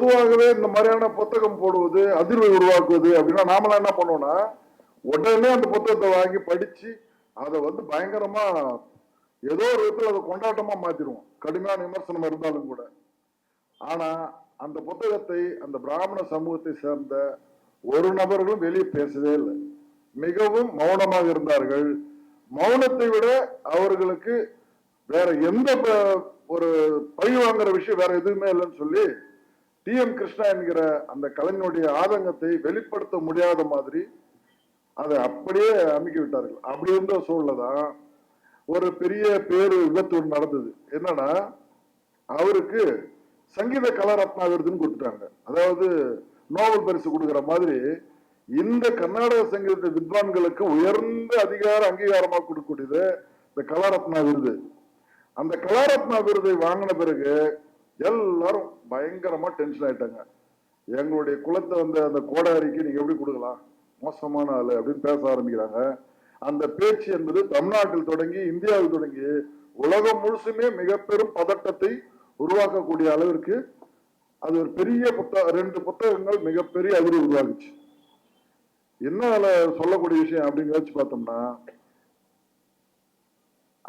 பொதுவாகவே இந்த மாதிரியான புத்தகம் போடுவது அதிர்வை உருவாக்குவது அப்படின்னா நாமெல்லாம் என்ன பண்ணுவோம்னா உடனே அந்த புத்தகத்தை வாங்கி படிச்சு அதை வந்து பயங்கரமா ஏதோ ஒரு விதத்தில் அதை கொண்டாட்டமா மாத்திடுவோம். கடுமையான விமர்சனம் இருந்தாலும் கூட. ஆனா அந்த புத்தகத்தை அந்த பிராமண சமூகத்தை சேர்ந்த ஒரு நபர்களும் வெளியே பேசவே இல்லை. மிகவும் மௌனமாக இருந்தார்கள். மௌனத்தை விட அவர்களுக்கு வேற எந்த ப- ஒரு பழி வாங்குற விஷயம் வேற எதுவுமே இல்லைன்னு சொல்லி டி எம் கிருஷ்ணா என்கிற அந்த கலைஞனுடைய ஆதங்கத்தை வெளிப்படுத்த முடியாத மாதிரி அதை அப்படியே அமைக்கி விட்டார்கள். அப்படி இருந்த சூழ்நிலை தான் ஒரு பெரிய பேரு விபத்து நடந்தது. என்னன்னா அவருக்கு சங்கீத கலாரத்னா விருதுன்னு கொடுத்துட்டாங்க. அதாவது நோபல் பரிசு கொடுக்குற மாதிரி இந்த கர்நாடக சங்கீத வித்வான்களுக்கு உயர்ந்த அதிகார அங்கீகாரமாக கொடுக்கக்கூடியது இந்த கலாரத்னா விருது. அந்த கலாரத்னா விருதை வாங்கின பிறகு எல்லாரும் பயங்கரமா டென்ஷன் ஆயிட்டாங்க. எங்களுடைய குலத்தை வந்த அந்த கோடாரிக்கு நீங்க எப்படி கொடுக்கலாம்? மோசமான ஆளு அப்படின்னு பேச ஆரம்பிக்கிறாங்க. அந்த பேச்சு என்பது தமிழ்நாட்டில் தொடங்கி இந்தியாவில் தொடங்கி உலகம் முழுசுமே மிக பெரும் பதட்டத்தை உருவாக்கக்கூடிய அளவிற்கு அது ஒரு பெரிய புத்தக ரெண்டு புத்தகங்கள் மிகப்பெரிய அதிர்வு உருவாக்குச்சு. என்ன அதில் சொல்லக்கூடிய விஷயம் அப்படின்னு யோசிச்சு பார்த்தோம்னா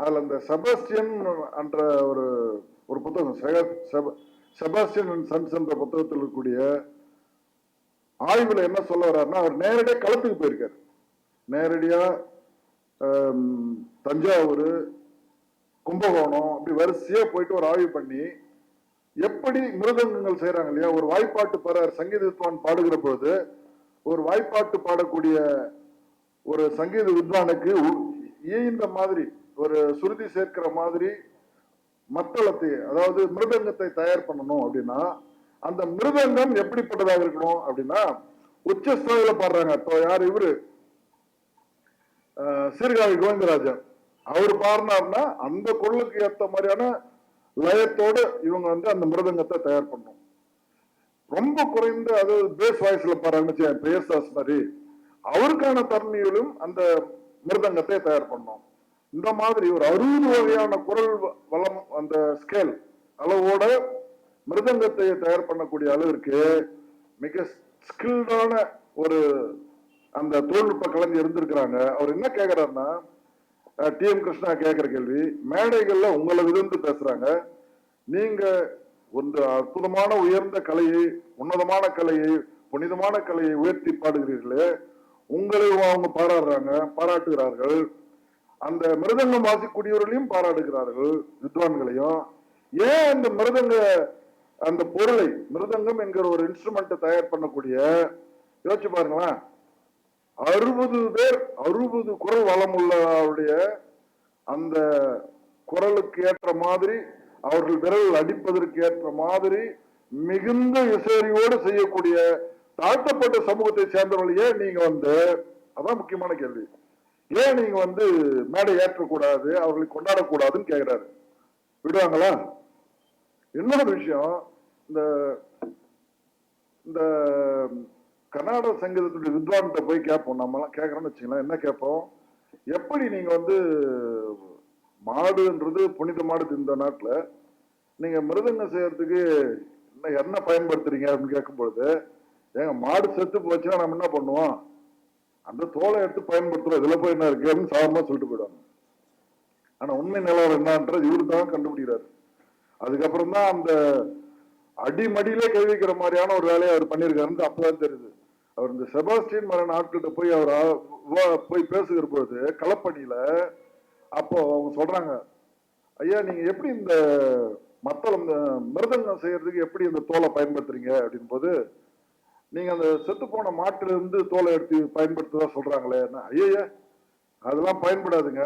அதுல அந்த செபஸ்டியன் என்ற ஒரு ஒரு புத்தகம் செபாஸ்டியன் சன்ஸ் என்ற புத்தகத்தில் இருக்கக்கூடிய ஆய்வில் என்ன சொல்ல வர்றாருன்னா அவர் நேரடியாக களத்துக்கு போயிருக்காரு. நேரடியாக தஞ்சாவூர் கும்பகோணம் அப்படி வரிசையாக போயிட்டு ஒரு ஆய்வு பண்ணி எப்படி மிருதங்கங்கள் செய்கிறாங்க இல்லையா? ஒரு வாய்ப்பாட்டு பாடுறார் சங்கீத வித்வான் பாடுகிற பொழுது ஒரு வாய்ப்பாட்டு பாடக்கூடிய ஒரு சங்கீத வித்வானுக்கு உ- இயைந்த மாதிரி ஒரு சுருதி சேர்க்கிற மாதிரி மத்தளத்தை அதாவது மிருதங்கத்தை தயார் பண்ணணும் அப்படின்னா அந்த மிருதங்கம் எப்படிப்பட்டதாக இருக்கணும் அப்படின்னா உச்சஸ்தாயில பாடுறாங்க. இப்போ யார் இவரு? சீர்காழி கோவிந்தராஜன். அவர் பாடினார்னா அந்த குரலுக்கு ஏத்த மாதிரியான லயத்தோடு இவங்க வந்து அந்த மிருதங்கத்தை தயார் பண்ணணும். ரொம்ப குறைந்த அது பேஸ் வாய்ஸ்ல பாடுறாங்கன்னு பேசாஸ் மாதிரி அவருக்கான தரணியிலும் அந்த மிருதங்கத்தை தயார் பண்ணோம் இந்த மாதிரி ஒரு அறுபது வகையான குரல் வ- வளம் அந்த ஸ்கேல் அளவோட மிருதங்கத்தை தயார் பண்ணக்கூடிய அளவிற்கு மிக ஸ்கில்டான ஒரு அந்த தொழில்நுட்ப கலைஞர் இருந்திருக்கிறாங்க. அவர் என்ன கேட்கிறாருன்னா டி. எம். கிருஷ்ணா கேட்கிற கேள்வி மேடைகள்ல உங்களை விழுந்து பேசுறாங்க. நீங்க ஒரு அற்புதமான உயர்ந்த கலையை உன்னதமான கலையை புனிதமான கலையை உயர்த்தி பாடுகிறீர்களே உங்களை அவங்க பாராடுறாங்க பாராட்டுகிறார்கள். அந்த மிருதங்கம் வாசிக்கூடியவர்களையும் பாராட்டுகிறார்கள் வித்வான்களையும். ஏன் அந்த மிருதங்க அந்த பொருளை மிருதங்கம் என்கிற ஒரு இன்ஸ்ட்ருமெண்ட் தயார் பண்ணக்கூடிய யோசிச்சு பாருங்களேன். அறுபது பேர் அறுபது குரல் வளம் உள்ளவருடைய அந்த குரலுக்கு ஏற்ற மாதிரி அவர்கள் விரல் அடிப்பதற்கு ஏற்ற மாதிரி மிகுந்த இசையோடு செய்யக்கூடிய தாழ்த்தப்பட்ட சமூகத்தை சேர்ந்தவர்களையே நீங்க வந்து? அதான் முக்கியமான கேள்வி. ஏன் நீங்க வந்து மேடை ஏற்றக்கூடாது அவர்களை கொண்டாடக்கூடாதுன்னு கேட்கிறாரு விடுவாங்களா இன்னொரு விஷயம் இந்த இந்த கர்நாடக சங்கீதத்துடைய வித்வான்கிட்ட போய் கேட்போம். நம்மலாம் கேட்கறோம்னு வச்சுக்கலாம் என்ன கேட்போம்? எப்படி நீங்க வந்து மாடுன்றது புனித மாடு இந்த நாட்டில் நீங்க மிருதங்கம் செய்யறதுக்கு என்ன என்ன பயன்படுத்துறீங்க அப்படின்னு கேட்கும் பொழுது ஏங்க மாடு செத்து போச்சுன்னா நம்ம என்ன பண்ணுவோம்? அந்த தோலை எடுத்து பயன்படுத்துறோம். இதுல போய் என்ன இருக்கு அப்படின்னு சாதாரணமா சொல்லிட்டு போயிடுவாங்க. ஆனா உண்மை நிலவரம் என்னன்றது இவரு தான் கண்டுபிடிக்கிறாரு. அதுக்கப்புறம் தான் அந்த அடிமடியிலே கை வைக்கிற மாதிரியான ஒரு வேலையை அவர் பண்ணியிருக்காருன்னு அப்பதான் தெரியுது. அவர் இந்த செபாஸ்டியன் மரண ஆட்கிட்ட போய் அவர் போய் பேசுகிற போது களப்பணியில அப்போ அவங்க சொல்றாங்க ஐயா நீங்க எப்படி இந்த மத்தளம் இந்த மிருதங்கம் செய்யறதுக்கு எப்படி இந்த தோலை பயன்படுத்துறீங்க? அப்படின் போது நீங்க அந்த செத்து போன மாட்டுல இருந்து தோலை எடுத்து பயன்படுத்துதா சொல்றாங்களே ஐயா அதெல்லாம் பயன்படாதுங்க.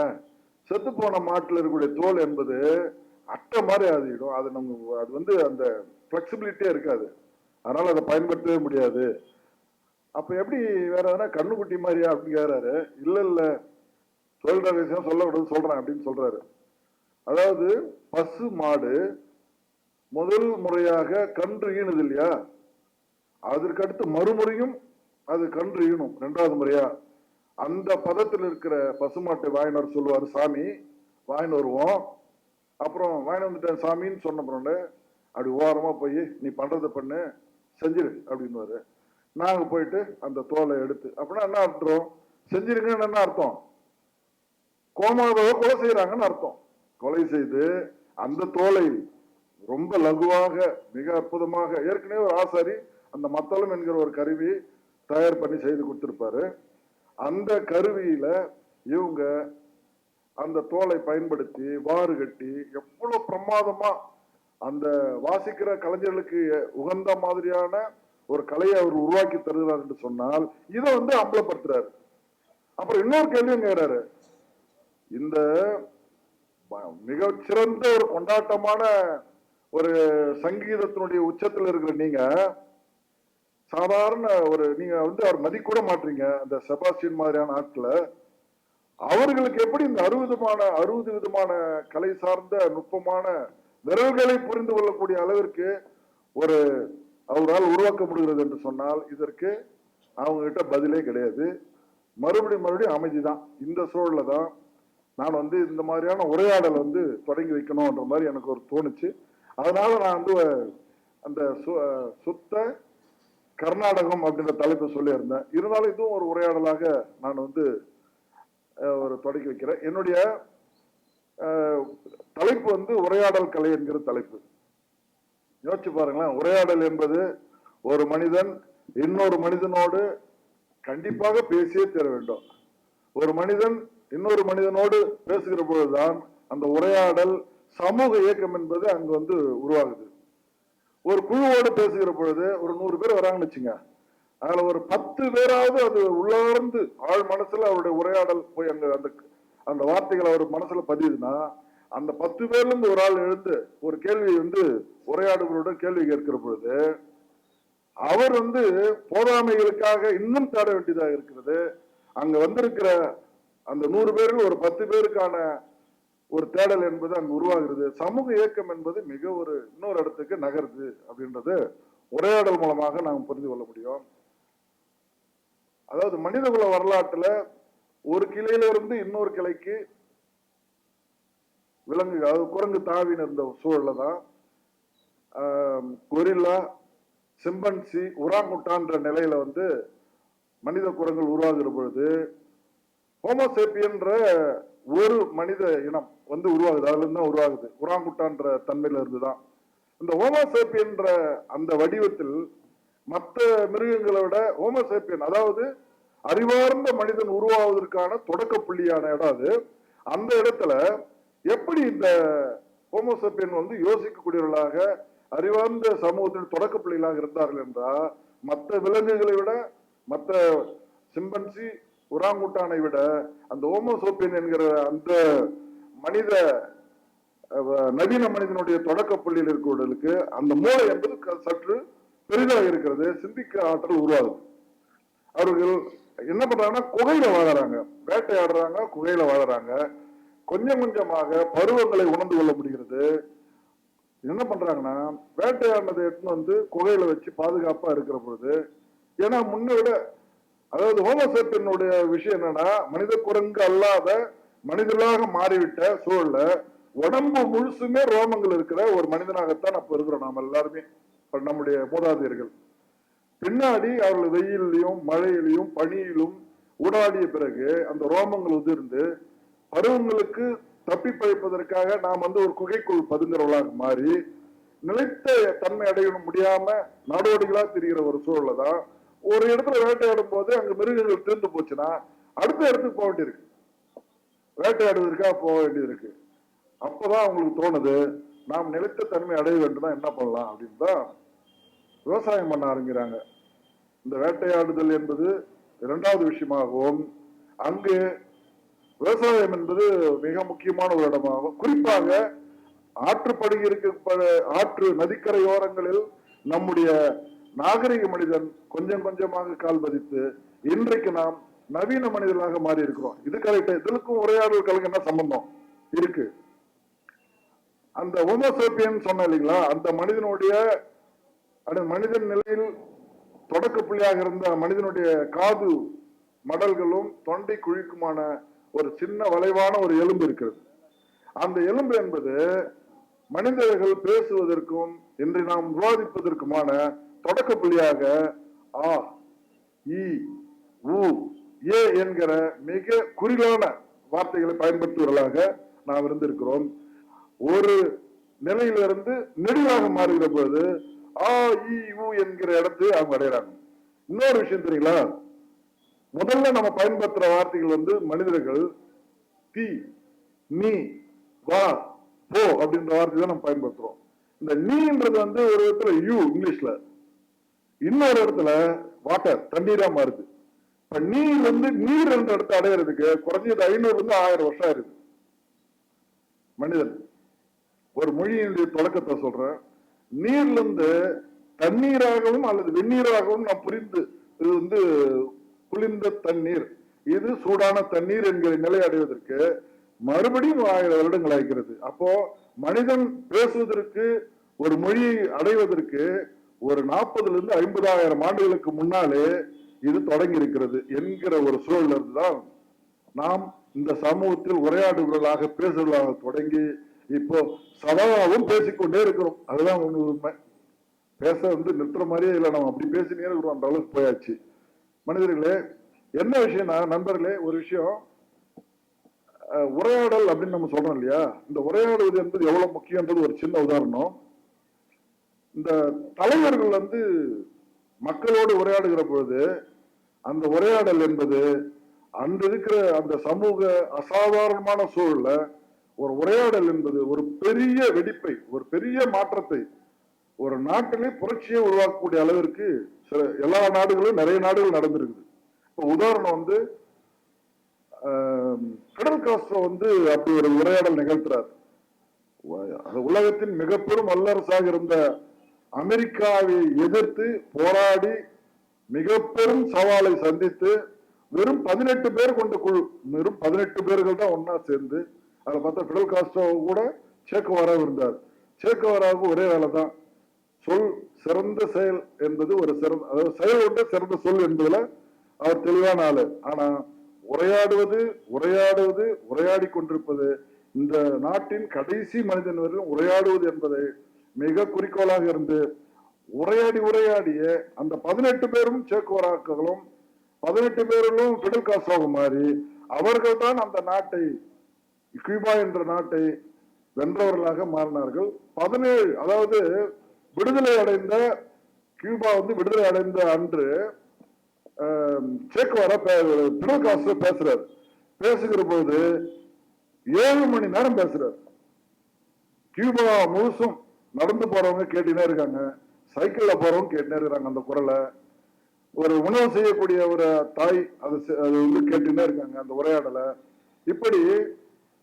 செத்து போன மாட்டுல இருக்கக்கூடிய தோல் என்பது அட்டை மாதிரி ஆதிடும் அது நம்ம அது வந்து அந்த ஃபிளெக்சிபிலிட்டியே இருக்காது. அதனால அதை பயன்படுத்தவே முடியாது. அப்ப எப்படி வேற எதனா கண்ணுக்குட்டி மாதிரியா அப்படின்னு கேக்குறாரு இல்ல இல்ல. சொல்ற விஷயம் சொல்லக்கூடாது சொல்றேன் அப்படின்னு சொல்றாரு. அதாவது பசு மாடு முதல் முறையாக கன்று ஈனுது இல்லையா? அதற்கடுத்து மறுமுறையும் அது கன்று ஈனும் ரெண்டாவது முறையா அந்த பதத்தில் இருக்கிற பசுமாட்டை வாயினர் சொல்லுவார் சாமி வாயின் வருவோம். அப்புறம் வாயின் வந்துட்டேன் சாமின்னு சொன்ன பிறகு அப்படி ஓரமாக போய் நீ பண்றதை பண்ணு செஞ்சிரு அப்படின்னுவாரு. நாங்கள் போயிட்டு அந்த தோலை எடுத்து அப்படின்னா என்ன அர்த்தம்? செஞ்சிருங்கன்னு என்ன அர்த்தம்? கோமாதாவை கொலை செய்கிறாங்கன்னு அர்த்தம். கொலை செய்து அந்த தோலை ரொம்ப லகுவாக மிக அற்புதமாக ஏற்கனவே ஒரு ஆசாரி அந்த மத்தளம் என்கிற ஒரு கருவி தயார் பண்ணி செய்து கொடுத்துருப்பாரு. அந்த கருவியில இவங்க அந்த தோலை பயன்படுத்தி வாறு கட்டி எவ்வளவு பிரமாதமா அந்த வாசிக்கிற கலைஞர்களுக்கு உகந்த மாதிரியான ஒரு கலையை அவர் உருவாக்கி தருகிறார் என்று சொன்னால் இதை வந்து அம்பலப்படுத்துறாரு. அப்புறம் இன்னொரு கேள்வியும் கேட்கிறாரு. இந்த மிகச்சிறந்த சிறந்த ஒரு கொண்டாட்டமான ஒரு சங்கீதத்தினுடைய உச்சத்தில் இருக்கிற நீங்க சாதாரண ஒரு நீங்க வந்து அவர் மதிக்கூட மாட்டீங்க அந்த செபாஸ்டியன் மாதிரியான ஆட்களை. அவர்களுக்கு எப்படி இந்த அறுபது விதமான அறுபது விதமான கலை சார்ந்த நுட்பமான விரல்களை புரிந்து கொள்ளக்கூடிய அளவிற்கு ஒரு அவரால் உருவாக்க முடிகிறது என்று சொன்னால் இதற்கு அவங்க கிட்ட பதிலே கிடையாது. மறுபடியும் மறுபடியும் அமைதி தான். இந்த சூழலில் தான் நான் வந்து இந்த மாதிரியான உரையாடல் வந்து தொடங்கி வைக்கணும்ன்ற மாதிரி எனக்கு ஒரு தோணுச்சு. அதனால நான் வந்து அந்த சு- சுத்த கர்நாடகம் அப்படின்ற தலைப்பை சொல்லியிருந்தேன். இருந்தாலும் இதுவும் ஒரு உரையாடலாக நான் வந்து ஒரு தொடக்கி வைக்கிறேன். என்னுடைய தலைப்பு வந்து உரையாடல் கலை என்கிற தலைப்பு. யோசிச்சு பாருங்களேன். உரையாடல் என்பது ஒரு மனிதன் இன்னொரு மனிதனோடு கண்டிப்பாக பேசியே தீர வேண்டும். ஒரு மனிதன் இன்னொரு மனிதனோடு பேசுகிற பொழுதுதான் அந்த உரையாடல் சமூக இயக்கம் என்பது அங்கு வந்து உருவாகுது. ஒரு குழுவோடு பேசுகிற பொழுது ஒரு நூறு பேர் வராங்கன்னு வச்சுங்க. அதுல ஒரு பத்து பேராவது அது உள்ளார்ந்து ஆழ் மனசுல அவருடைய உரையாடல் போய் அங்க அந்த அந்த வார்த்தைகள் அவர் மனசுல பதியுதுன்னா அந்த பத்து பேர்ல இருந்து ஒரு ஆள் எழுந்து ஒரு கேள்வி வந்து உரையாடுகளோட கேள்வி கேட்கிற பொழுது அவர் வந்து போதாமைகளுக்காக இன்னும் தேட வேண்டியதாக இருக்கிறது. அங்க வந்திருக்கிற அந்த நூறு பேரில் ஒரு பத்து பேருக்கான ஒரு தேடல் என்பது அங்கு உருவாகிறது. சமூக இயக்கம் என்பது மிக ஒரு இன்னொரு இடத்துக்கு நகருது அப்படின்றது உரையாடல் மூலமாக நாம் புரிந்து கொள்ள முடியும். அதாவது மனிதகுல வரலாற்றுல ஒரு கிளையில இருந்து இன்னொரு கிளைக்கு விலங்கு அதாவது குரங்கு தாவின் இருந்த சூழல்ல தான் கொரில்லா சிம்பன்சி உராங்குட்டான்ற நிலையில வந்து மனித குரங்கள் உருவாகிற பொழுது ஹோமோசேப்பியன்ற ஒரு மனித இனம் வந்து உருவாகுது. அதுலேருந்து தான் உருவாகுது. உராங்குட்டான்ற தன்மையிலிருந்து தான் இந்த ஹோமோசேப்பியன்ற அந்த வடிவத்தில் மற்ற மிருகங்களை விட ஹோமோசேப்பியன் அதாவது அறிவார்ந்த மனிதன் உருவாவதற்கான தொடக்க புள்ளியான இடம் அது. அந்த இடத்துல எப்படி இந்த ஹோமோசேப்பியன் வந்து யோசிக்கக்கூடியவர்களாக அறிவார்ந்த சமூகத்தின் தொடக்க புள்ளிகளாக இருந்தார்கள் என்றால் மற்ற விலங்குகளை விட மற்ற சிம்பன்சி உராங்குட்டானை விட அந்த ஹோமோசோப்பியன் என்கிற அந்த மனித நவீன மனிதனுடைய தொடக்க புள்ளியில் இருக்கிறவர்களுக்கு அந்த மூளை என்பது சற்று பெரிதாக இருக்கிறது சிந்திக்க ஆற்றல் உருவாகுது. அவர்கள் என்ன பண்றாங்கன்னா குகையில வாழறாங்க. வேட்டையாடுறாங்க குகையில வாழறாங்க. கொஞ்சம் கொஞ்சமாக பருவங்களை உணர்ந்து கொள்ள முடிகிறது. என்ன பண்றாங்கன்னா வேட்டையாடினதை எடுத்துன்னு வந்து குகையில வச்சு பாதுகாப்பா இருக்கிற பொழுது ஏன்னா முன்ன விட அதாவது ஹோமோசேப்பியனுடைய விஷயம் என்னன்னா மனித குரங்கு அல்லாத மனிதர்களாக மாறிவிட்ட சூழல்ல உடம்பு முழுசுமே ரோமங்கள் இருக்கிற ஒரு மனிதனாகத்தான் அப்ப இருக்கிறோம் நாம எல்லாருமே நம்முடைய மூதாதையர்கள். பின்னாடி அவர்கள் வெயிலையும் மழையிலையும் பனியிலும் ஊடாடிய பிறகு அந்த ரோமங்கள் உதிர்ந்து பருவங்களுக்கு தப்பி பழிப்பதற்காக நாம் வந்து ஒரு குகைக்குள் பதுங்குறவளாக மாறி நிலைத்த தன்மை அடைய முடியாம நாடோடிகளா திரிகிற ஒரு சூழல்ல தான் ஒரு இடத்துல வேட்டையாடும் போது அங்க மிருகங்கள் தீர்ந்து போச்சுன்னா அடுத்த இடத்துக்கு போக வேண்டியிருக்கு. வேட்டையாடுவதற்காக போக வேண்டியிருக்கு. அப்பதான் அவங்களுக்கு தோணுது நாம் நிலைத்த தன்மை அடைய வேண்டும்னா என்ன பண்ணலாம் அப்படின்னு தான் விவசாயம் பண்ண ஆரம்பிக்கிறாங்க. இந்த வேட்டையாடுதல் என்பது இரண்டாவது விஷயமாகவும் அங்கு விவசாயம் என்பது மிக முக்கியமான ஒரு இடமாகும் குறிப்பாக ஆற்றுப்படுகை இருக்க ஆற்று நதிக்கரையோரங்களில் நம்முடைய நாகரிக மனிதன் கொஞ்சம் கொஞ்சமாக கால் பதித்து இன்றைக்கு நாம் நவீன மனிதர்களாக மாறி இருக்கிறோம் இது கரெக்ட் இதற்கும் உரையாடல் கலைஞர் என்ன சம்பந்தம். இருக்கு. அந்த ஹோமோசேப்பியன் சொன்ன இல்லைங்களா? அந்த மனிதனுடைய அந்த மனிதன் நிலையில் தொடக்க புள்ளியாக இருந்த மனிதனுடைய காது மடல்களும் தொண்டை குழிக்குமான ஒரு சின்ன வளைவான ஒரு எலும்பு இருக்கிறது. அந்த எலும்பு என்பது மனிதர்கள் பேசுவதற்கும் இன்று நாம் விவாதிப்பதற்குமான தொடக்க புள்ளியாக ஆ இ உ ஏ என்கிற மிக குறிலான வார்த்தைகளை பயன்படுத்துவர்களாக நாம் இருந்திருக்கிறோம். ஒரு நிலையிலிருந்து நெடுவாக மாறுகிற போது ஆ இ உ என்கிற இடத்தை அவங்க அடையிறாங்க இன்னொரு விஷயம் தெரியுங்களா? முதல்ல நம்ம பயன்படுத்துற வார்த்தைகள் வந்து மனிதர்கள் தி நீ வா போ அப்படின்ற வார்த்தை தான் நம்ம பயன்படுத்துறோம் இந்த நீன்றது வந்து ஒரு விதத்துல யூ இங்கிலீஷ்ல. இன்னொரு இடத்துல வாட்டர் தண்ணீரா மாறுது. இப்ப நீர் வந்து நீர் என்ற இடத்த அடையிறதுக்கு குறைஞ்சது ஐநூறுல இருந்து ஆயிரம் வருஷம் ஆயிருது மனிதன் ஒரு மொழியினுடைய தொடக்கத்தை சொல்றேன். நீர்ல இருந்து தண்ணீராகவும் அல்லது வெந்நீராகவும் நாம் புரிந்து இது வந்து குளிர்ந்த தண்ணீர். இது சூடான தண்ணீர் என்கிற நிலை அடைவதற்கு மறுபடியும் ஆயிரம் வருடங்கள் ஆகிறது அப்போ மனிதன் பேசுவதற்கு ஒரு மொழியை அடைவதற்கு ஒரு நாற்பதுல இருந்து ஐம்பதாயிரம் ஆண்டுகளுக்கு முன்னாலே இது தொடங்கி இருக்கிறது என்கிற ஒரு சூழல் இருந்துதான் நாம் இந்த சமூகத்தில் உரையாடுபவர்களாக பேசுவதாக தொடங்கி இப்போ சதாவும் பேசிக்கொண்டே இருக்கிறோம். அதுதான் ஒண்ணு உண்மை. பேச வந்து நிறுத்துற மாதிரியே இல்லை. நம்ம அப்படி பேசினே இருக்கிறோம். அந்த அளவுக்கு போயாச்சு. மனிதர்களே என்ன விஷயம்னா நண்பர்களே ஒரு விஷயம் உரையாடல் அப்படின்னு நம்ம சொல்றோம் இல்லையா? இந்த உரையாடுவது என்பது எவ்வளவு முக்கியன்றது ஒரு சின்ன உதாரணம். இந்த தலைவர்கள் வந்து மக்களோடு உரையாடுகிற பொழுது அந்த உரையாடல் என்பது அந்த இருக்கிற அந்த சமூக அசாதாரணமான சூழல்ல ஒரு உரையாடல் என்பது ஒரு பெரிய வெடிப்பை ஒரு பெரிய மாற்றத்தை ஒரு நாட்டிலே புரட்சியை உருவாக்கக்கூடிய அளவிற்கு சில எல்லா நாடுகளும் நிறைய நாடுகள் நடந்திருக்குது. இப்போ உதாரணம் வந்து கடல் காஸ்ட்ரோ வந்து அப்படி ஒரு உரையாடல் நிகழ்த்துறாரு. உலகத்தின் மிக பெரும் வல்லரசாக இருந்த அமெரிக்காவை எதிர்த்து போராடி மிக பெரும் சவாலை சந்தித்து வெறும் பதினெட்டு பேர் கொண்ட குழு வெறும் பதினெட்டு பேர்கள் தான் ஒன்னா சேர்ந்து அதை பார்த்தா பிடல் காஸ்ட்ரோ கூட சேக்குவாராக இருந்தார். சேக்குவாராவுக்கு ஒரே வேலை தான். சொல் சிறந்த செயல் என்பது ஒரு சிறந்த அதாவது செயல் ஒன்றே சிறந்த சொல் என்பதுல அவர் தெளிவான ஆளு. ஆனா உரையாடுவது உரையாடுவது உரையாடி கொண்டிருப்பது இந்த நாட்டின் கடைசி மனிதன் வரையிலும் உரையாடுவது என்பதை மிக குறிக்கோளாக இருந்து உரையாடி உரையாடிய அந்த பதினெட்டு பேரும் சேக்குவராக்களும் பதினெட்டு பேர்களும் பிடல் காசாக மாறி அவர்கள் தான் அந்த நாட்டை கியூபா என்ற நாட்டை வென்றவர்களாக மாறினார்கள். பதினேழு அதாவது விடுதலை அடைந்த கியூபா வந்து விடுதலை அடைந்த அன்று சேக்குவாரா பிடல் காசு பேசுறாரு. பேசுகிற போது ஏழு மணி நேரம் பேசுறாரு. கியூபா முழுசும் நடந்து போறவங்க கேட்டுனே இருக்காங்க. சைக்கிள்ல போறவங்க கேட்டுனே இருக்காங்க அந்த குரலை. ஒரு உணவு செய்யக்கூடிய ஒரு தாய் அது செ- அது வந்து கேட்டுனே இருக்காங்க அந்த உரையாடலை. இப்படி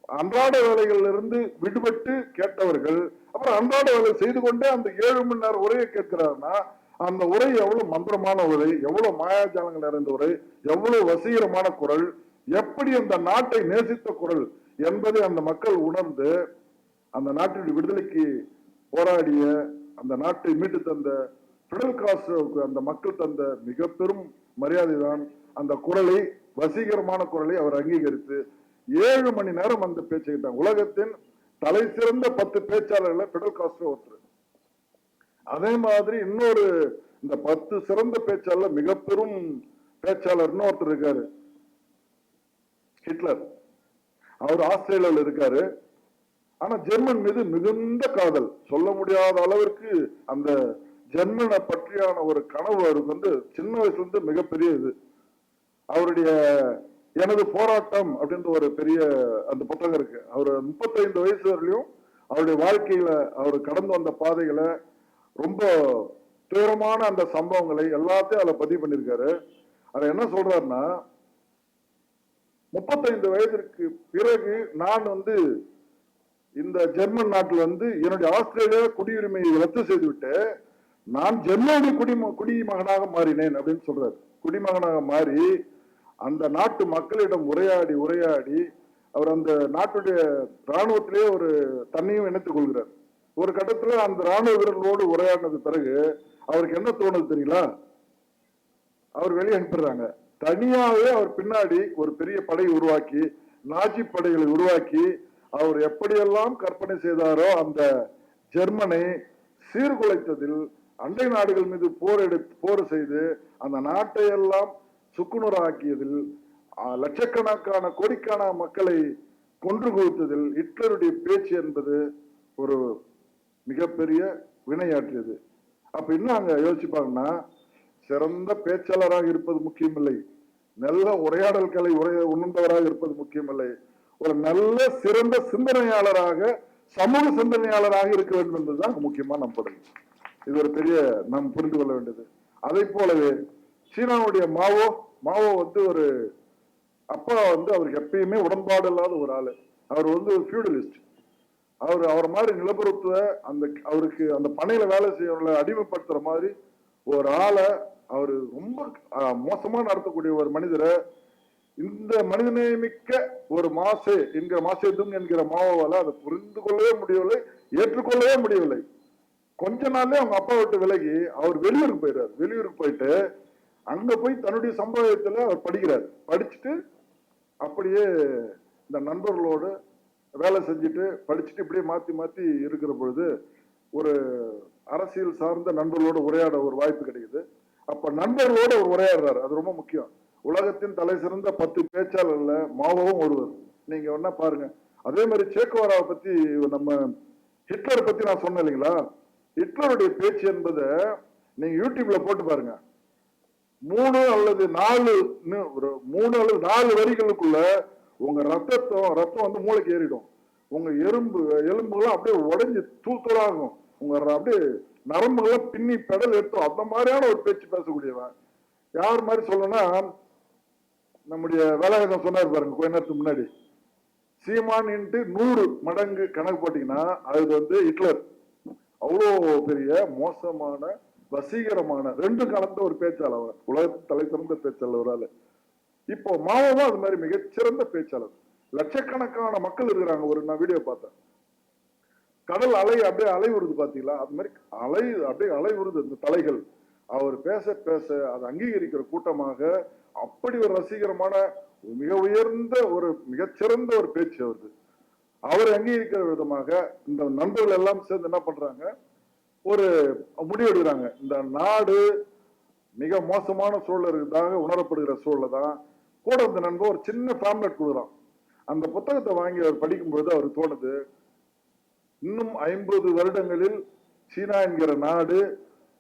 அன்றாட வேலைகள்ல இருந்து விடுபட்டு கேட்டவர்கள் அப்புறம் அன்றாட வேலை செய்து கொண்டே அந்த ஏழு மணி நேரம் உரையை கேட்கிறாருன்னா அந்த உரை எவ்வளவு மந்திரமான உரை எவ்வளவு மாயாஜாலங்கள் நிறைந்த உரை எவ்வளவு வசீகரமான குரல் எப்படி அந்த நாட்டை நேசித்த குரல் என்பதை அந்த மக்கள் உணர்ந்து அந்த நாட்டினுடைய விடுதலைக்கு போராடிய அந்த நாட்டை மீட்டு தந்த பிடல் காஸ்ட்ரோவுக்கு அந்த மக்கள் தந்த மிக பெரும் மரியாதை தான் அந்த குரலை வசீகரமான குரலை அவர் அங்கீகரித்து ஏழு மணி நேரம் அந்த பேச்சை உலகத்தின் தலை சிறந்த பத்து பேச்சாளர்களை பிடல் காஸ்ட்ரோ ஒருத்தர். அதே மாதிரி இன்னொரு இந்த பத்து சிறந்த பேச்சாளர் மிக பெரும் பேச்சாளர்னு ஒருத்தர் இருக்காரு. ஹிட்லர். அவர் ஆஸ்திரேலியாவில் இருக்காரு. ஆனா ஜெர்மன் மீது மிகுந்த காதல். சொல்ல முடியாத அளவிற்கு அந்த ஜெர்மனை பற்றியான ஒரு கனவு அவருக்கு வந்து சின்ன வயசுல இருந்து மிகப்பெரிய இது அவருடைய எனது போராட்டம் அப்படின்ற ஒரு பெரிய அந்த புத்தகம் இருக்கு. அவர் முப்பத்தைந்து வயசு வரையிலும் அவருடைய வாழ்க்கையில அவர் கடந்து வந்த பாதைகளை ரொம்ப துயரமான அந்த சம்பவங்களை எல்லாத்தையும் அதில் பதிவு பண்ணியிருக்காரு. அதை என்ன சொல்றாருன்னா முப்பத்தைந்து வயதிற்கு பிறகு நான் வந்து இந்த ஜெர்மன் நாட்டில் வந்து என்னுடைய ஆஸ்திரேலியா குடியுரிமையை ரத்து செய்துவிட்டு நான் ஜெர்மனி குடிம குடிமகனாக மாறினேன் அப்படின்னு சொல்றாரு. குடிமகனாக மாறி அந்த நாட்டு மக்களிடம் உரையாடி உரையாடி அவர் அந்த நாட்டுடைய இராணுவத்திலே ஒரு தன்னையும் இணைத்துக் கொள்கிறார். ஒரு கட்டத்தில் அந்த ராணுவ வீரர்களோடு உரையாடினது பிறகு அவருக்கு என்ன தோணுது தெரியுங்களா? அவர் வெளியே அனுப்பிடுறாங்க. தனியாகவே அவர் பின்னாடி ஒரு பெரிய படையை உருவாக்கி நாஜி படைகளை உருவாக்கி அவர் எப்படியெல்லாம் கற்பனை செய்தாரோ அந்த ஜெர்மனை சீர்குலைத்ததில் அண்டை நாடுகள் மீது போர் எடுத்து போர் செய்து அந்த நாட்டை எல்லாம் சுக்குநூறாக்கியதில் லட்சக்கணக்கான கோடிக்கான மக்களை கொன்று குவித்ததில் ஹிட்லருடைய பேச்சு என்பது ஒரு மிகப்பெரிய வினையாற்றியது. அப்ப இன்னும் அங்க யோசிப்பாங்கன்னா சிறந்த பேச்சாளராக இருப்பது முக்கியமில்லை. நல்ல உரையாடல் கலை உரைய உணர்ந்தவராக இருப்பது முக்கியமில்லை. ஒரு நல்ல சிறந்த சிந்தனையாளராக சமூக சிந்தனையாளராக இருக்க வேண்டும் என்பதுதான் முக்கியமா நம்பப்படுது இது ஒரு பெரிய நாம் புரிந்து கொள்ள வேண்டியது. அதை போலவே சீனாவுடைய மாவோ மாவோ வந்து ஒரு அப்பா வந்து அவருக்கு எப்பயுமே உடன்பாடு இல்லாத ஒரு ஆளு. அவர் வந்து ஒரு ஃபியூடலிஸ்ட் அவர் அவர் மாதிரி நிலப்பரத்துவ அந்த அவருக்கு அந்த பனையில வேலை செய்யறவங்களை அடிமைப்படுத்துற மாதிரி ஒரு ஆளை அவர் ரொம்ப மோசமா நடத்தக்கூடிய ஒரு மனிதரை இந்த மனிதநேயமிக்க ஒரு மாசு என்கிற மாசேதும் என்கிற மாவோவால அதை புரிந்து கொள்ளவே முடியவில்லை ஏற்றுக்கொள்ளவே முடியவில்லை. கொஞ்ச நாளே அவங்க அப்பா விட்டு விலகி அவர் வெளியூருக்கு போயிடுறாரு. வெளியூருக்கு போயிட்டு அங்க போய் தன்னுடைய சம்பவத்தில் அவர் படிக்கிறார். படிச்சுட்டு அப்படியே இந்த நண்பர்களோடு வேலை செஞ்சுட்டு படிச்சுட்டு இப்படியே மாற்றி மாற்றி இருக்கிற பொழுது ஒரு அரசியல் சார்ந்த நண்பர்களோடு உரையாட ஒரு வாய்ப்பு கிடைக்குது. அப்போ நண்பர்களோடு அவர் உரையாடுறாரு. அது ரொம்ப முக்கியம். உலகத்தின் தலை சிறந்த பத்து பேச்சாளர்ல மாவோவும் ஒருவர். நீங்க ஒன்னா பாருங்க. அதே மாதிரி சேக்குவாராவை பத்தி நம்ம ஹிட்லரை பத்தி நான் சொன்னேன் இல்லைங்களா? ஹிட்லருடைய பேச்சு என்பதை நீங்க யூடியூப்ல போட்டு பாருங்க. மூணு அல்லது நாலு ஒரு மூணு அல்லது நாலு வரிகளுக்குள்ள உங்க ரத்தத்தம் ரத்தம் வந்து மூளைக்கு ஏறிடும். உங்க எறும்பு எலும்புகள்லாம் அப்படியே உடஞ்சி தூத்தலாகும் உங்க அப்படியே நரம்புகள்லாம் பின்னி பெடல் எடுத்தோம். அந்த மாதிரியான ஒரு பேச்சு பேசக்கூடியவன். யார் மாதிரி சொல்லணும்னா நம்முடைய வேலாயுதம் சொன்னார் பாருங்க கொஞ்ச நேரத்துக்கு முன்னாடி. சீமான் இன்ட்டு நூறு மடங்கு கணக்கு போட்டீங்கன்னா அது வந்து ஹிட்லர். அவ்வளோ பெரிய மோசமான வசீகரமான ரெண்டு கலந்த ஒரு பேச்சாளர் உலக தலை சிறந்த பேச்சாளர் ஆளு இப்போ மாவோவும் அது மாதிரி மிகச்சிறந்த பேச்சாளர். லட்சக்கணக்கான மக்கள் இருக்கிறாங்க ஒரு நான் வீடியோ பார்த்தேன். கடல் அலை அப்படியே அலை உருது பார்த்தீங்களா? அது மாதிரி அலை அப்படியே அலை உருது இந்த தலைகள். அவர் பேச பேச அதை அங்கீகரிக்கிற கூட்டமாக அப்படி ஒரு ரசிகரமான மிக உயர்ந்த ஒரு மிகச்சிறந்த ஒரு பேச்சு அவரது. அவரை அங்கீகரிக்கிற விதமாக இந்த நண்பர்கள் எல்லாம் சேர்ந்து என்ன பண்றாங்க? ஒரு முடிவெடுக்கிறாங்க. இந்த நாடு மிக மோசமான சூழல் இருக்கிறதாக உணரப்படுகிற சூழல தான் கூட இந்த நண்பர் ஒரு சின்ன ஃபேம்லெட் கொடுக்குறான். அந்த புத்தகத்தை வாங்கி அவர் படிக்கும்போது அவருக்கு தோணுது இன்னும் ஐம்பது வருடங்களில் சீனா என்கிற நாடு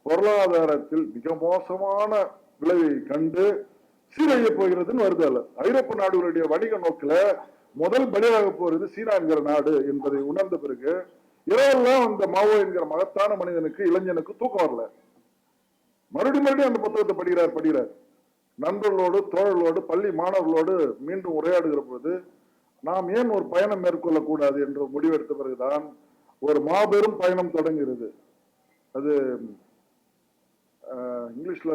பொருளாதாரத்தில் மிக மோசமான விளைவை கண்டு சீரழிய போகிறதுன்னு வருது அல்ல ஐரோப்பிய நாடுகளுடைய வணிக நோக்கில முதல் பலியாக போறது சீனா என்கிற நாடு என்பதை உணர்ந்த பிறகு இரவெல்லாம் அந்த மாவோ என்கிற மகத்தான மனிதனுக்கு இளைஞனுக்கு தூக்கம் வரல. மறுபடியும் மறுபடியும் அந்த புத்தகத்தை படிக்கிறார் படிக்கிறார். நண்பர்களோடு தோழர்களோடு பள்ளி மாணவர்களோடு மீண்டும் உரையாடுகிற பொழுது நாம் ஏன் ஒரு பயணம் மேற்கொள்ளக்கூடாது என்று முடிவெடுத்த பிறகுதான் ஒரு மாபெரும் பயணம் தொடங்குகிறது. அது இங்கிலீஷில் இங்கிலீஷ்ல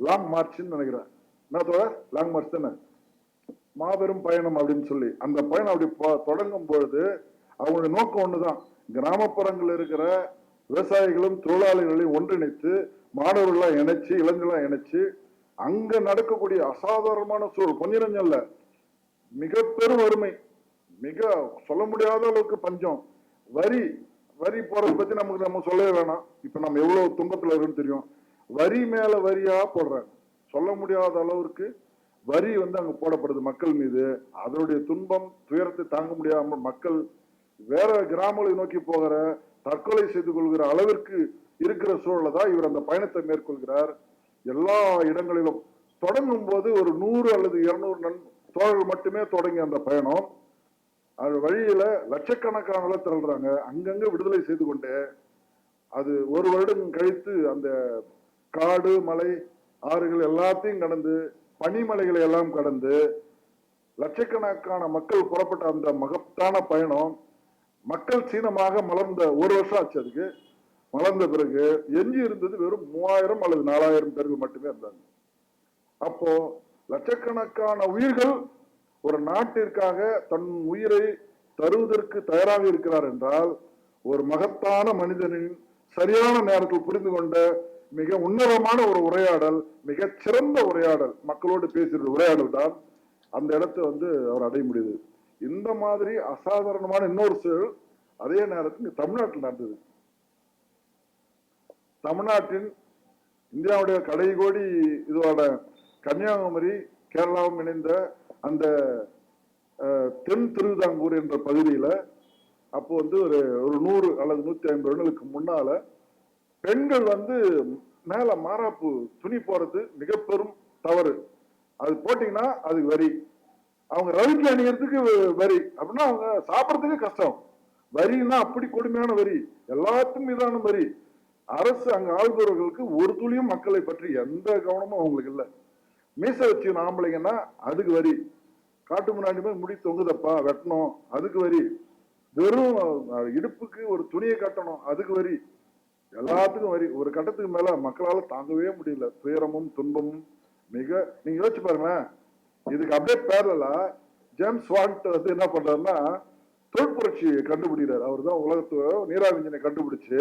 லாங் மார்ச்னு நினைக்கிறேன். என்ன தோழர் லாங் மார்ச் தானே? மாபெரும் பயணம் அப்படின்னு சொல்லி. அந்த பயணம் அப்படி தொடங்கும் பொழுது அவங்களுடைய நோக்கம் ஒண்ணுதான். கிராமப்புறங்களில் இருக்கிற விவசாயிகளும் தொழிலாளிகளையும் ஒன்றிணைத்து மாணவர்களாக இணைச்சு இளைஞர்களாக இணைச்சு அங்க நடக்கக்கூடிய அசாதாரணமான சூழல் கொஞ்சம் நஞ்சம் இல்ல. மிக பெரும் வறுமை. மிக சொல்ல முடியாத அளவுக்கு பஞ்சம். வரி வரி போறதை பத்தி நமக்கு நம்ம சொல்லவே வேணாம். இப்ப நம்ம எவ்வளவு துன்பத்துல இருக்குன்னு தெரியும். வரி மேல வரியா போடுறாங்க. சொல்ல முடியாத அளவிற்கு வரி வந்து அங்க போடப்படுது மக்கள் மீது. அதனுடைய துன்பம் துயரத்தை தாங்க முடியாம மக்கள் வேற கிராமங்களை நோக்கி போகிற தற்கொலை செய்து கொள்கிற அளவிற்கு இருக்கிற சூழலை தான் இவர் அந்த பயணத்தை மேற்கொள்கிறார். எல்லா இடங்களிலும் தொடங்கும் போது ஒரு நூறு அல்லது இருநூறு நன் தோழர்கள் மட்டுமே தொடங்கி அந்த பயணம். அது வழியில லட்சக்கணக்கான திரள்றாங்க அங்கங்க விடுதலை செய்து கொண்டு அது ஒரு வருடம் கழித்து அந்த காடு மலை ஆறுகள் எல்லாத்தையும் கடந்து பனிமலைகளை எல்லாம் கடந்து லட்சக்கணக்கான மக்கள் புறப்பட்ட அந்த மகத்தான பயணம். மக்கள் சீனமாக மலர்ந்த ஒரு வருஷம் ஆச்சு அதுக்கு. மலர்ந்த பிறகு எஞ்சி இருந்தது வெறும் மூவாயிரம் அல்லது நாலாயிரம் பேர்கள் மட்டுமே இருந்தாங்க. அப்போ லட்சக்கணக்கான உயிர்கள் ஒரு நாட்டிற்காக தன் உயிரை தருவதற்கு தயாராக இருக்கிறார் என்றால் ஒரு மகத்தான மனிதனின் சரியான நேரத்தில் புரிந்து கொண்ட மிக உன்னதமான ஒரு உரையாடல் மிகச் சிறந்த உரையாடல் மக்களோடு பேசுகிற உரையாடல் தான். அந்த இடத்தை வந்து அவர் அடைய முடியுது. இந்த மாதிரி அசாதாரணமான இன்னொரு சூழல் அதே நேரத்தில் தமிழ்நாட்டில் நடந்தது. தமிழ்நாட்டின் இந்தியாவுடைய கடைகோடி இதோட கன்னியாகுமரி கேரளாவும் இணைந்த அந்த அஹ், தென் திருவிதாங்கூர் என்ற பகுதியில் அப்போ வந்து ஒரு ஒரு நூறு அல்லது நூத்தி ஐம்பது வருடங்களுக்கு முன்னால பெண்கள் வந்து மேல மாறாப்பு துணி போறது மிக பெரும் தவறு. அது போட்டீங்கன்னா அது வரி. அவங்க ரவிக்கு அணியறதுக்கு வரி. அப்படின்னா அவங்க சாப்பிட்றதுக்கு கஷ்டம். வரின்னா அப்படி கொடுமையான வரி. எல்லாத்துக்கும் மீதான வரி. அரசு அங்க ஆள்பவர்களுக்கு ஒரு துளியும் மக்களை பற்றி எந்த கவனமும் அவங்களுக்கு இல்லை. மீசை வச்சு ஆம்பளைங்கன்னா அதுக்கு வரி. காட்டு முன்னாடி போய் முடி தொங்குதப்பா வெட்டணும் அதுக்கு வரி. வெறும் இடுப்புக்கு ஒரு துணியை கட்டணும் அதுக்கு வரி. எல்லாத்துக்கும் வரி. ஒரு கட்டத்துக்கு மேல மக்களால தாங்கவே முடியல. துயரமும் துன்பமும். மிக நீங்க யோசிச்சு பாருங்களேன். இதுக்கு அப்படியே பேரல ஜேம்ஸ் வாண்ட் வந்து என்ன பண்றாருன்னா தொழிற்புரட்சி கண்டுபிடிக்கிறார். அவர் தான் உலகத்து நீராவிஞ்சனை கண்டுபிடிச்சு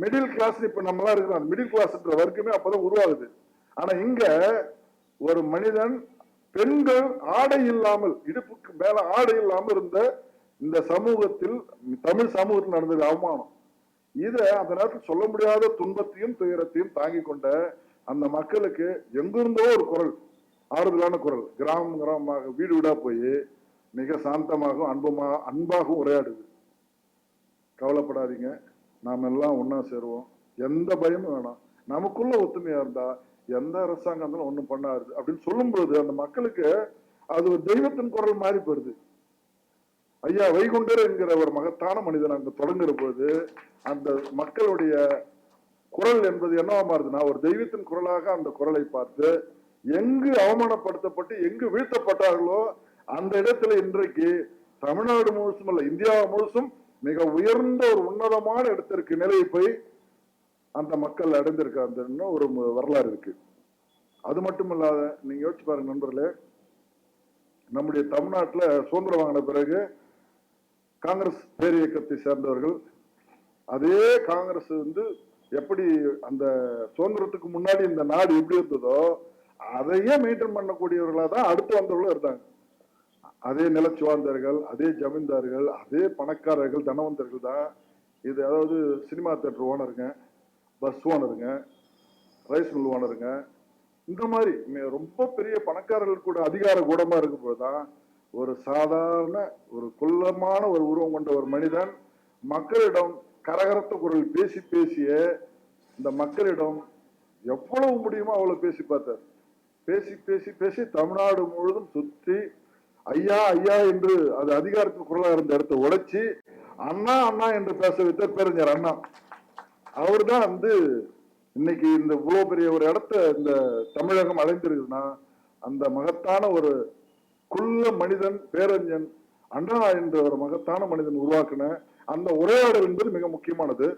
மிடில் கிளாஸ் இப்ப நம்மளாம் இருக்கிறோம். மிடில் கிளாஸ்ன்ற வர்க்கமே அப்பதான் உருவாகுது. ஆனா இங்க ஒரு மனிதன் பெண்கள் ஆடை இல்லாமல் இடுப்புக்கு மேல ஆடை இல்லாமல் இருந்த இந்த சமூகத்தில் தமிழ் சமூகத்தில் நடந்தது அவமானம். இத அந்த நேரத்தில் சொல்ல முடியாத துன்பத்தையும் துயரத்தையும் தாங்கி கொண்ட அந்த மக்களுக்கு எங்கிருந்தோ ஒரு குரல் ஆறுதலான குரல் கிராமம் கிராமமாக வீடு வீடா போய் மிக சாந்தமாகவும் அன்புமா அன்பாகவும் உரையாடுது. கவலைப்படாதீங்க. நாம் எல்லாம் ஒன்றா சேருவோம். எந்த பயமும் வேணாம். நமக்குள்ள ஒத்துமையா இருந்தா எந்த அரசாங்கம் இருந்தாலும் ஒன்றும் பண்ணாது அப்படின்னு சொல்லும்பொழுது அந்த மக்களுக்கு அது ஒரு தெய்வத்தின் குரல் மாறி போயிடுது. ஐயா வைகுண்டர் என்கிற ஒரு மகத்தான மனிதன் அங்கு தொடங்குற போது அந்த மக்களுடைய குரல் என்பது என்னவா மாறுதுன்னா ஒரு தெய்வத்தின் குரலாக அந்த குரலை பார்த்து எங்கு அவமானப்படுத்தப்பட்டு எங்கு வீழ்த்தப்பட்டார்களோ அந்த இடத்துல இன்றைக்கு தமிழ்நாடு முழுசும் அல்ல இந்தியா முழுசும் மிக உயர்ந்த ஒரு உன்னதமான இடத்திற்கு நிலையை போய் அந்த மக்கள் அடைந்திருக்காங்க ஒரு வரலாறு இருக்கு. அது மட்டும் இல்லாத நீங்க யோசிச்சு பாருங்க நண்பர்களே நம்முடைய தமிழ்நாட்டில் சுதந்திரம் வாங்கின பிறகு காங்கிரஸ் பேர் இயக்கத்தை சேர்ந்தவர்கள். அதே காங்கிரஸ் வந்து எப்படி அந்த சுதந்திரத்துக்கு முன்னாடி இந்த நாடு எப்படி இருந்ததோ அதையே மெயின்டைன் பண்ணக்கூடியவர்களாக தான் அடுத்து வந்தவர்களும் இருந்தாங்க. அதே நிலச்சுவார்ந்தர்கள் அதே ஜமீன்தார்கள் அதே பணக்காரர்கள் தனவந்தர்கள் தான். இது அதாவது சினிமா தேட்டர் ஓனருங்க பஸ் ஓனருங்க ரைஸ் மில் ஓனருங்க. இந்த மாதிரி ரொம்ப பெரிய பணக்காரர்கள் கூட அதிகார கூடமாக இருக்கும்போது போதுதான் ஒரு சாதாரண ஒரு குள்ளமான ஒரு உருவம் கொண்ட ஒரு மனிதன் மக்களிடம் கரகரத்த குரல் பேசி பேசிய இந்த மக்களிடம் எவ்வளவு முடியுமோ அவ்வளவு பேசி பார்த்தார். பேசி பேசி பேசி தமிழ்நாடு முழுவதும் சுற்றி ஐயா ஐயா என்று அது அதிகாரத்து குரலாக இருந்த இடத்தை உடைச்சி அண்ணா அண்ணா என்று பேச வைத்த பேரஞ்சர் அண்ணா. அவர் தான் வந்து இன்னைக்கு இந்த இவ்வளோ பெரிய ஒரு இடத்த இந்த தமிழகம் அடைந்திருக்குதுன்னா அந்த மகத்தான ஒரு குள்ள மனிதன் பேரஞ்சன் அண்ணா என்ற ஒரு மகத்தான மனிதன் உருவாக்கின அந்த உரையாடல் என்பது மிக முக்கியமானது.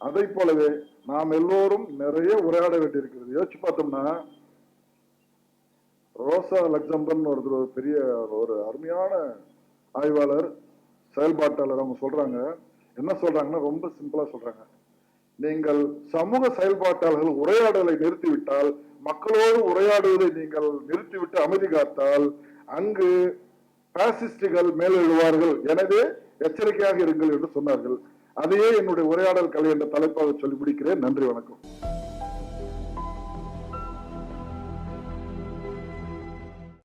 அதை போலவே நாம் எல்லோரும் நிறைய உரையாட வேண்டியிருக்கிறது. யோசிச்சு பார்த்தோம்னா ரோசா லக்சம்பன் ஒருத்தர் ஒரு பெரிய ஒரு அருமையான ஆய்வாளர் செயல்பாட்டாளர் அவங்க சொல்றாங்க. என்ன சொல்றாங்கன்னா ரொம்ப சிம்பிளா சொல்றாங்க. நீங்கள் சமூக செயல்பாட்டாளர்கள் உரையாடலை நிறுத்திவிட்டால் மக்களோடு உரையாடுவதை நீங்கள் நிறுத்திவிட்டு அமைதி காத்தால் அங்கு பாசிஸ்டுகள் மேலெழுவார்கள் எனவே எச்சரிக்கையாக இருங்கள் என்று சொன்னார்கள். அதையே என்னுடைய உரையாடல் கலை என்ற தலைப்பாக சொல்லி முடிக்கிறேன். நன்றி வணக்கம்.